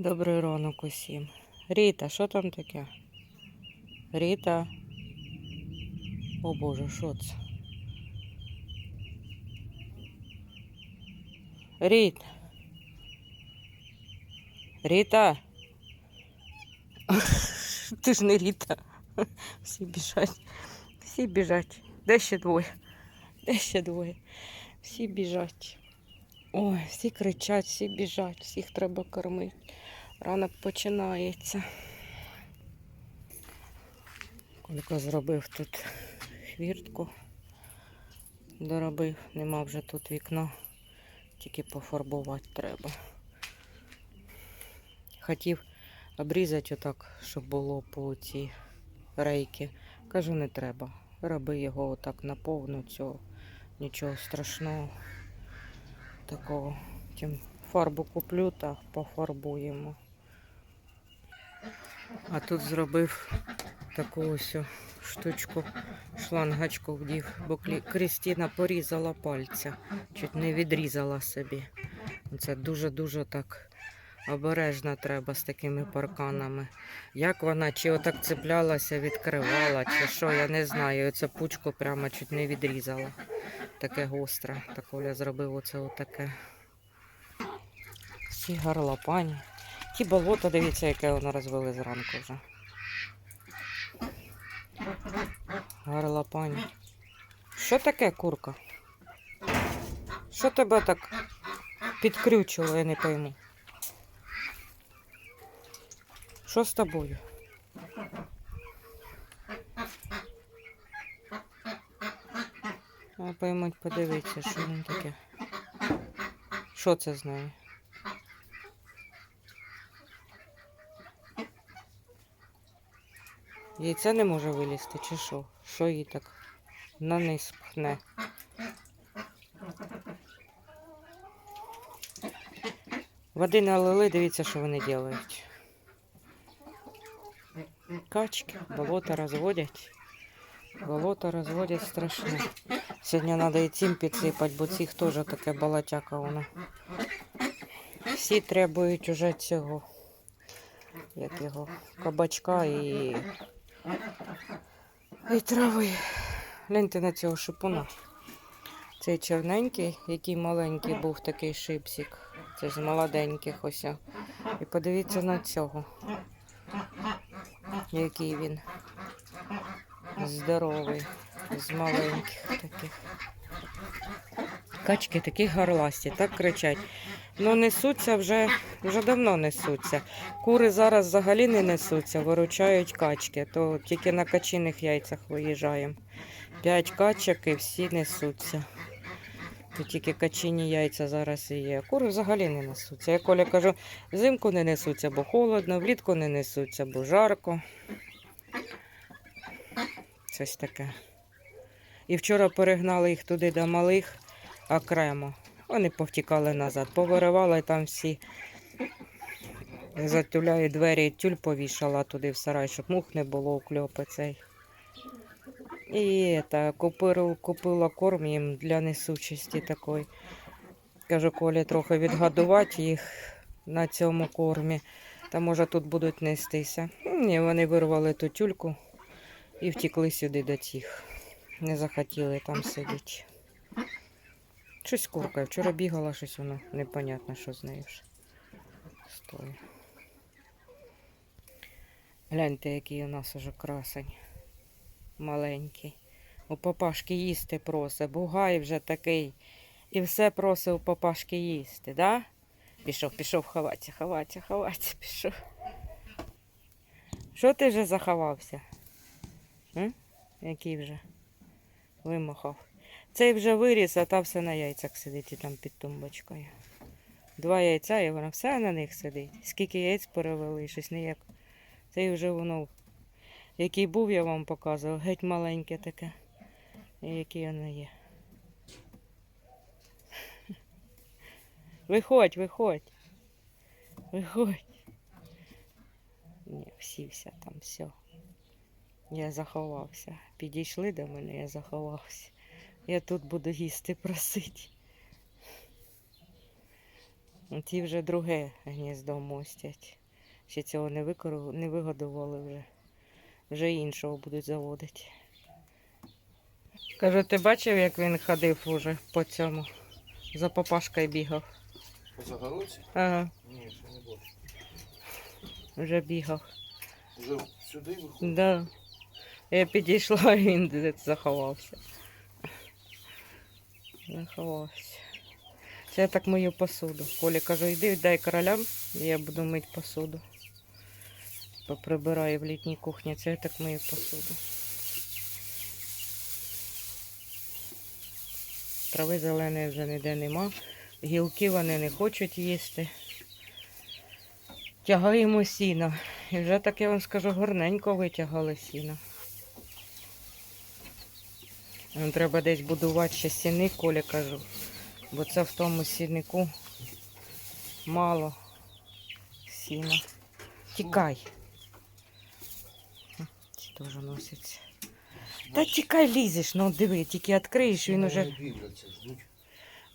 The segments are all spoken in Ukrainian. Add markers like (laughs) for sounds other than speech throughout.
Добрий ранок усім. Ріта, що там таке? Ріта. О Боже, що це? Ріта. Ріта. (laughs) Ти ж не Ріта. Всі біжать. Всі біжать. Де ще двоє? Де ще двоє? Всі біжать. Ой, всі кричать, всі біжать, всіх треба кормити. Ранок починається. Колько зробив тут хвіртку. Доробив, нема вже тут вікна, тільки пофарбувати треба. Хотів обрізати отак, щоб було по ці рейки. Кажу, не треба. Роби його отак наповну цього. Нічого страшного такого. Тим фарбу куплю та пофарбуємо. А тут зробив таку ось штучку, шлангачку вдів, бо Крістіна порізала пальця, чуть не відрізала собі. Це дуже-дуже так обережно треба з такими парканами. Як вона, чи отак цеплялася, відкривала, чи що, я не знаю. Оце пучку прямо чуть не відрізала. Таке гостре. Так Оля зробив оце отаке. Всі горлопані. Ті болото, дивіться, яке воно розвели зранку вже. Горлопані. Що таке курка? Що тебе так підкрючило, я не пойму. Що з тобою? Поймуть, подивитися, що він таке. Що це з нею? Яйце не може вилізти, чи що? Що їй так на низ пхне? Води налили, дивіться, що вони роблять. Качки, болото розводять. Болото розводять страшне. Сьогодні треба і цим підсипати, бо цих теж таке балатяка воно. Всі требують уже цього. Як його? Кабачка і і трави. Гляньте на цього шипуна. Цей чорненький, який маленький був такий шипсик. Це з молоденьких ось. І подивіться на цього. Який він здоровий, з маленьких таких. Качки такі горласті, так кричать. Ну несуться вже, вже давно несуться. Кури зараз взагалі не несуться, виручають качки, то тільки на качиних яйцях виїжджаємо. П'ять качок і всі несуться. То тільки качині яйця зараз і є. Кури взагалі не несуться. Я Коля кажу, взимку не несуться, бо холодно, влітку не несуться, бо жарко. Щось таке. І вчора перегнали їх туди до малих окремо. Вони повтікали назад, повиривали там всі. Затуляю двері, тюль повішала туди в сарай, щоб мух не було у кльопи цей. І та, купила, купила корм їм для несучості такої. Кажу, Колі трохи відгодувати їх на цьому кормі. Та може тут будуть нестися. Ні, вони вирвали ту тюльку і втікли сюди до тих. Не захотіли там сидіти. Щось курка. Вчора бігала, щось воно непонятно, що з нею ж стоїть. Гляньте, який у нас уже красень. Маленький. У папашки їсти просить. Бугай вже такий. І все просить у папашки їсти, да? Пішов, пішов ховатися, ховатися, ховатися, пішов. Що ти вже заховався? М? Який вже? Вимахав. Цей вже виріс, а та все на яйцях сидить і там під тумбочкою. Два яйця і вона все на них сидить. Скільки яєць перевели, щось ніяк. Цей вже воно, який був, я вам показував, геть маленьке таке. Який воно є. Виходь, виходь. Виходь. Ні, всівся там все. Я заховався. Підійшли до мене, я заховався. Я тут буду їсти (laughs) просити. Ті вже друге гніздо мостять. Ще цього не, викору... не вигодували вже. Вже іншого будуть заводити. Кажу, ти бачив, як він ходив уже по цьому? За папашкою бігав. По загородці? Ага, Ні, ще не бачу. вже бігав. Вже сюди виходить? Да. Я підійшла, і (laughs) він заховався. Заховався. Це я так мою посуду. Коля каже, йди дай королям, я буду мити посуду. Поприбираю в літній кухні, це я так мою посуду. Трави зеленої вже ніде нема. Гілки вони не хочуть їсти. Тягаємо сіно. І вже так я вам скажу, гарненько витягали сіно. Нам треба десь будувати ще сіни, Коля кажу. Бо це в тому сіннику мало сіна. Тікай. Ці теж носяться. Та тікай лізеш, ну диви, тільки відкриєш, він уже. Вони.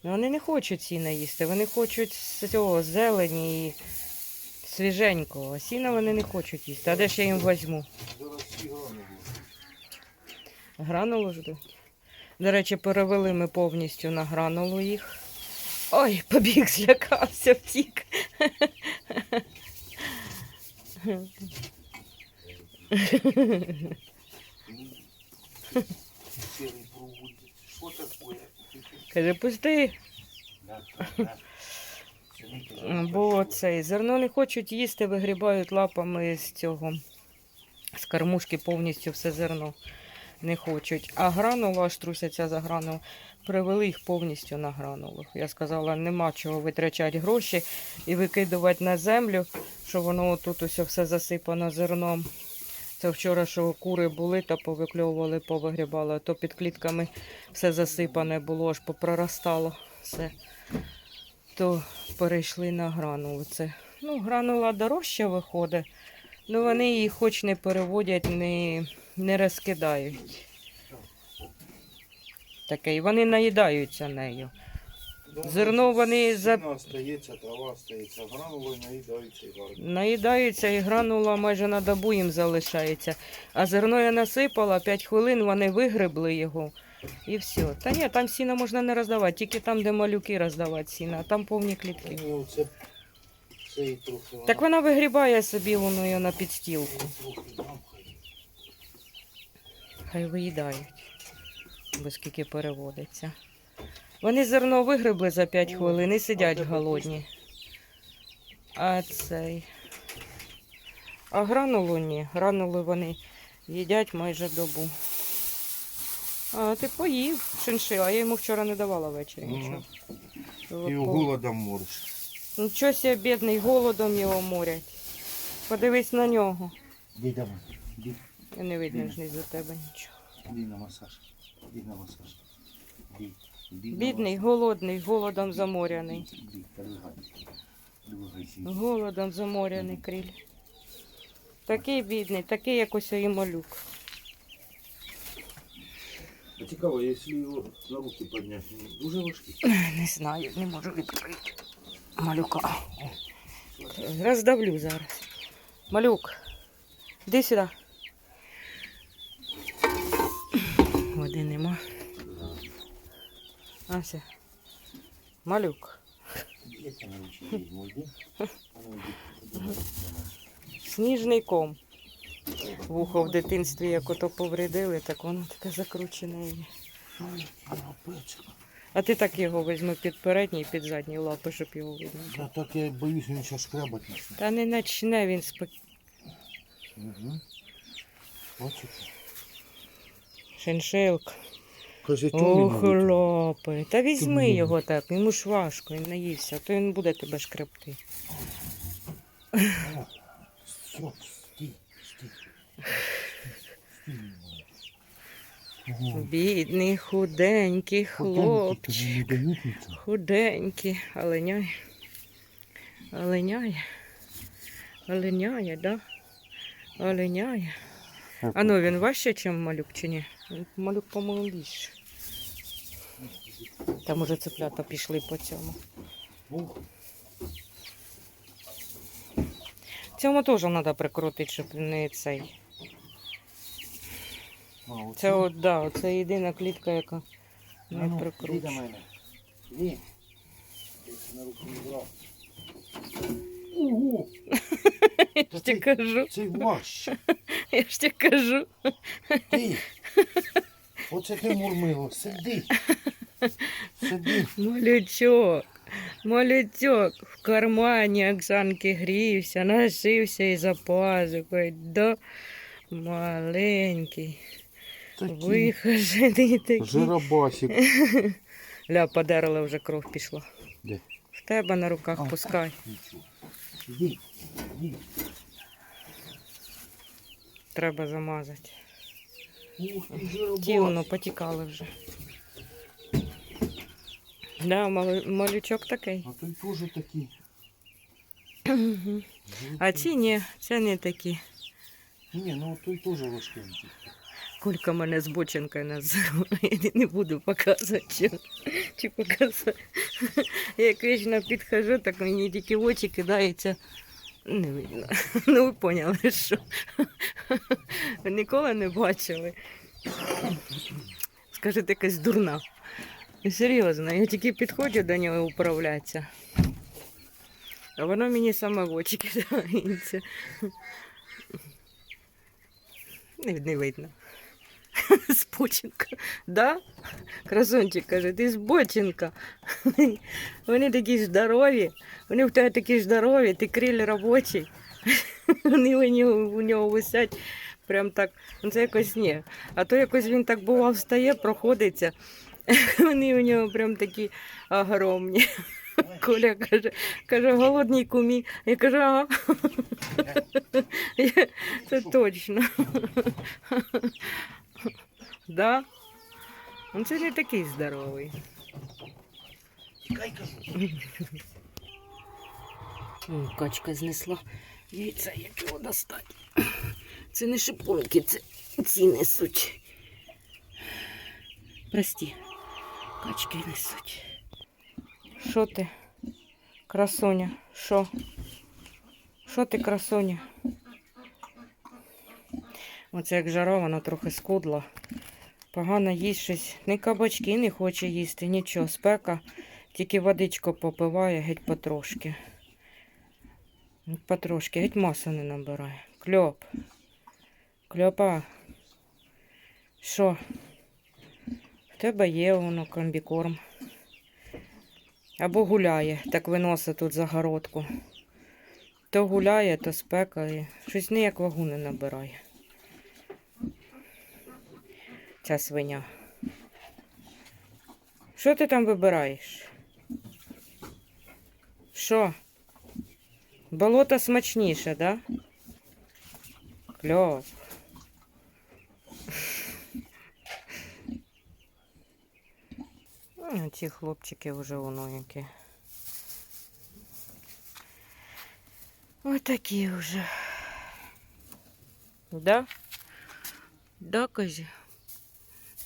Ну, вони не хочуть сіна їсти, вони хочуть з цього зелені і свіженького. А сіна вони не хочуть їсти. А де ж я їм візьму? Гранулу ждуть. До речі, перевели ми повністю на гранулу їх. Ой, побіг, злякався, втік. Каже, пусти. Бо цей зерно не хочуть їсти, вигрібають лапами з цього. З кормушки повністю все зерно не хочуть. А гранулу, аж трусяться за гранулу, привели їх повністю на гранулу. Я сказала, нема чого витрачати гроші і викидувати на землю, що воно тут усе все засипано зерном. Це вчора, що кури були, та повикльовували, повигрібали, то під клітками все засипане було, аж попроростало все. То перейшли на гранулу. Це, ну, гранула дорожча виходить, ну вони її хоч не переводять, не, не розкидають. Таке, і вони наїдаються нею. Зерно вони за- остається, трава остається, гранули наїдаються і гарні. Наїдаються і гранула майже на добу їм залишається. А зерно я насипала, 5 хвилин вони вигребли його і все. Та ні, там сіна можна не роздавати, тільки там, де малюки роздавати сіна, а там повні клітки. Ну, це, це і трохи. Так вона вигрібає собі воно на підстілку. Хай. Виїдають, бо скільки переводиться. Вони зерно вигребли за 5 хвилин і сидять голодні. А цей. А гранулу ні. Гранули вони їдять майже добу. А ти поїв шиншил, а я йому вчора не давала ввечері нічого. І голодом мориш. Нічого себе, бідний, голодом його морять. Подивись на нього. Іди, Я не видно ж ні за тебе нічого. іди на масаж. Іди на масаж. Іди. Іди на Бідний, масаж. голодний, голодом заморяний. Іди. Голодом заморяний криль. Такий бідний, такий як ось і малюк. А цікаво, якщо його на руки підняти, він дуже важкий. (clears throat) Не знаю, не можу відкрити. Малюка. Роздавлю зараз. Малюк, іди сюди. Води нема. Ася. Малюк. Сніжний ком. Вухо в дитинстві, як ото повредили, так воно таке закручене. є. А, ти так його візьми під передні і під задні лапи, щоб його видно. Я так я боюсь, він зараз шкрябать почне. Та не начне він спокійно. Угу. Бачите? Шиншилка. Каже, Ох. Та візьми його так, йому ж важко, він наївся, то він буде тебе шкребти. Бідний, худенький хлопчик. Худенький, оленяє. Оленяє. Оленяє, да? Оленяє. А ну він важче, ніж малюк, чи ні? Малюк, по-моєму, більше. Там уже цеплята пішли по цьому. Цьому теж треба прикрутити, щоб не цей. Це от, да, це єдина клітка, яка не ну, прикручена. Ні. Я на руку не брав. Ого! Угу. (laughs) Я ж тебе ти- кажу, Це важче. я ж тебе кажу. Ти. Оце ти мурмило. Сиди. Сиди. Малючок, малючок в кармані Оксанки грівся, нашився і за пазухою. Да? Маленький, вихожений такий. жиробасик. Ля, подерла вже кров пішла. Де? В тебе на руках пускай. Нічого. Іди. Іди. Треба замазати. Ті воно потікали вже. Да, мал- малючок такий. А той теж такий. А ці ні, це не такі. Ні, ну той теж важкенький. Кулька мене з бочинкою називає. (laughs) Я не буду показувати. Чи, чи показати. (laughs) Як вічно підхожу, так мені тільки в очі кидається. Не видно. (laughs) Ну ви поняли, (laughs) що. Ніколи не бачили. Скажете, якась дурна. Серйозно, я тільки підходжу до нього управлятися. А воно мені саме в очі кидається. Не видно. (laughs) З Боченка. Да? Красунчик каже, ти з Боченка. Вони (laughs) такі здорові. Вони в тебе такі здорові, ти криль робочий. Вони у нього, (laughs) у нього висять прям так. Це якось ні. А то якось він так бував встає, проходиться. Вони у нього прям такі огромні. Коля каже, каже, голодні кумі. Я кажу, ага. Це точно. Да? Ну це не такий здоровий. Тікай, кажу. (laughs) О, качка знесла яйця, як його достати. (coughs) Це не шиповки, це ці несуть. Прості, качки несуть. Що ти, красуня? Що? Що ти, красуня? Оце як жара, вона трохи скудла. Погано їсть щось. Ні кабачки не хоче їсти, нічого. Спека, тільки водичку попиває геть потрошки. Потрошки, геть масу не набирає. Кльоп. Кльопа. Що? В тебе є воно комбікорм. Або гуляє, так виносить тут загородку. То гуляє, то спека щось ніяк вагу не набирає. Ця свиня. Що ти там вибираєш? Що? Болото смачніше, да? Кльов. Ну, Ці хлопчики вже воно які. Ось такі вже. Да? Да, козі?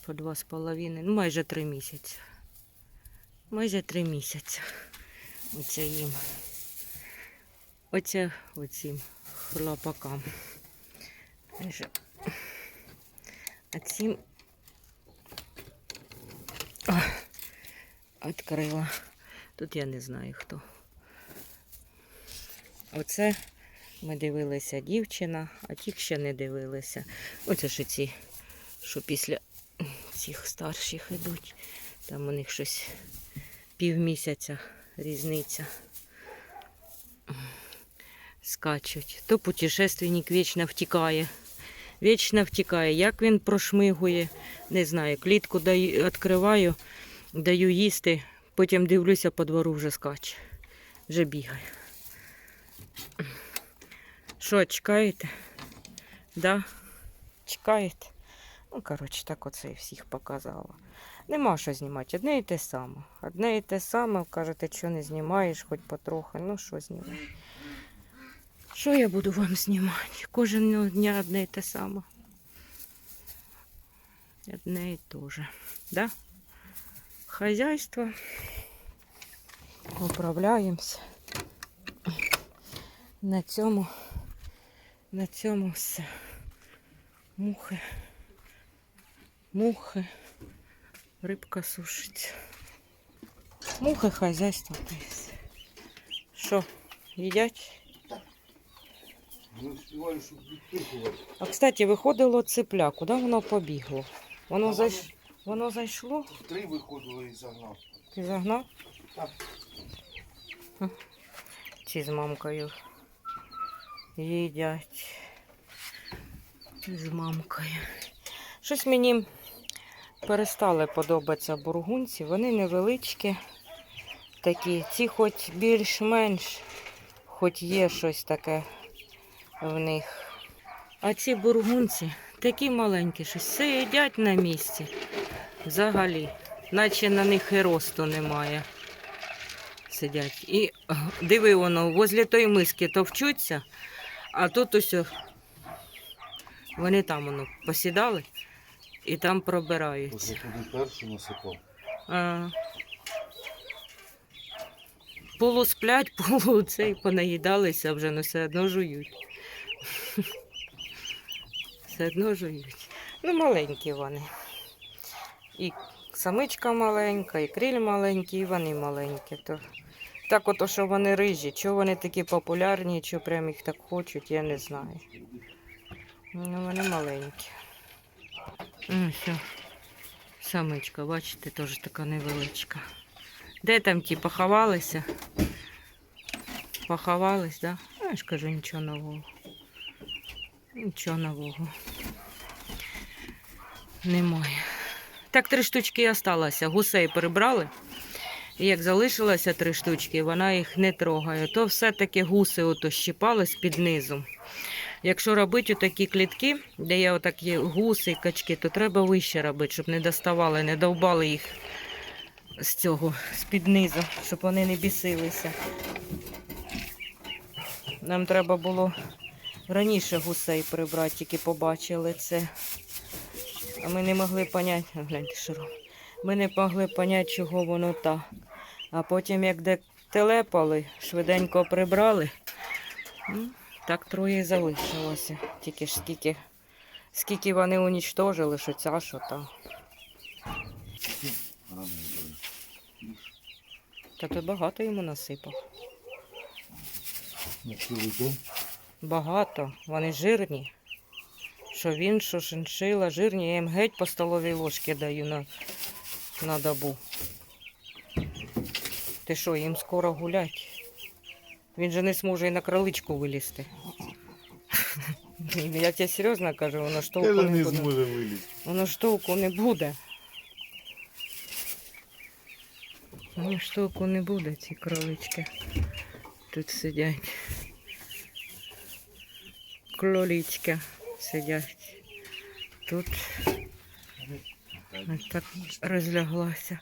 По два з половиною, ну майже три місяці. Майже три місяці. Оце їм. Оце оцім хлопакам. А цим відкрила. Тут я не знаю хто. Оце ми дивилися дівчина, а ті ще не дивилися. Оце ж ці, що після цих старших ідуть. Там у них щось півмісяця різниця скачуть. То путешественник вічно втікає. Вічно втікає. Як він прошмигує, не знаю. Клітку даю, відкриваю, даю їсти, потім дивлюся по двору вже скаче. Вже бігає. Що, чекаєте? Да? Чекаєте? Ну, коротше, так оце і всіх показала. Нема що знімати. Одне і те саме. Одне і те саме, кажете, що не знімаєш, хоч потрохи. Ну, що знімати? Що я буду вам знімати? Кожен дня одне і те саме. Одне і те же. Да? Хазяйство. Управляємося. На цьому На цьому все. Мухи. Мухи. Рибка сушиться. Мухи хазяйство. Що, їдять? Відпихувати. А кстати, виходило цепля. Куди воно побігло? Воно, зайш... воно зайшло? Три виходили і загнав. Ти загнав? Так. Ці з мамкою їдять. З мамкою. Щось мені перестали подобатися бургунці. Вони невеличкі, такі, ці хоч більш-менш, хоч є щось таке в них. А ці бургунці такі маленькі, щось все їдять на місці. Взагалі. Наче на них і росту немає. Сидять. І диви воно, возле тої миски товчуться, а тут ось вони там воно посідали і там пробираються. Ось туди перший насипав. А, (laughs) полу сплять, полу цей понаїдалися вже, але все одно жують. (laughs) Все одно жують. Ну, маленькі вони. І самичка маленька, і криль маленький, і вони маленькі. То... Так ото, що вони рижі, чого вони такі популярні, чого прям їх так хочуть, я не знаю. Ну, вони маленькі. Ну, все. Самичка, бачите, теж така невеличка. Де там ті поховалися? Поховались. Да? Ну, я ж кажу, нічого нового. Нічого нового. Немає. Так три штучки і осталося. Гусей прибрали. І як залишилося три штучки, вона їх не трогає. То все-таки гуси ото щипались під низом. Якщо робити такі клітки, де є отакі гуси і качки, то треба вище робити, щоб не доставали, не довбали їх з цього, з-під низу, щоб вони не бісилися. Нам треба було раніше гусей прибрати, тільки побачили це. А ми не могли поняти, гляньте, що. Ми не могли поняти, чого воно та. А потім, як де телепали, швиденько прибрали. Так троє і залишилося. Тільки ж скільки, скільки вони унічтожили, що ця, що та. Та ти багато йому насипав. Багато. Вони жирні. Що він, що шиншила, жирні. Я їм геть по столовій ложці даю на, на добу. Ти що, їм скоро гулять? Він же не зможе і на кроличку вилізти. Я тебе серйозно кажу, воно ж толку не буде. вилізти. Воно ж толку не буде. Воно ж толку не буде, ці кролички. Тут сидять. Кролички сидять. Тут так розляглася.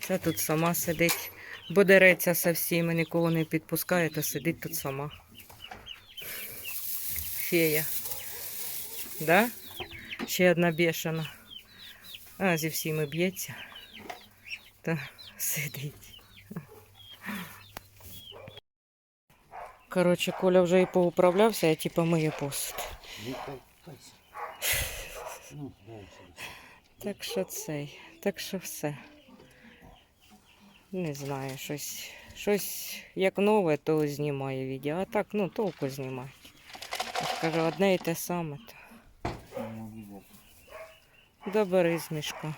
Ця тут сама сидить. Бо дереться со всіми, нікого не підпускає, то сидить тут сама. Фея. Да? Ще одна бешена. А зі всіми б'ється. Та сидить. Коротше, Коля вже і поуправлявся, я типа миє посуд. Так що цей, так що все. Не знаю, щось, щось як нове, то знімає відео. А так, ну, толку знімати. Я кажу, одне і те саме. То. Добери з мішка.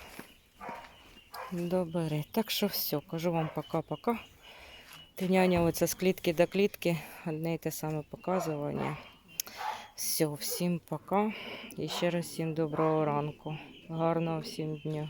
Так що все, кажу вам пока-пока. Тиняня оце з клітки до клітки. Одне і те саме показування. Все, всім пока. І ще раз всім доброго ранку. Гарного всім дня.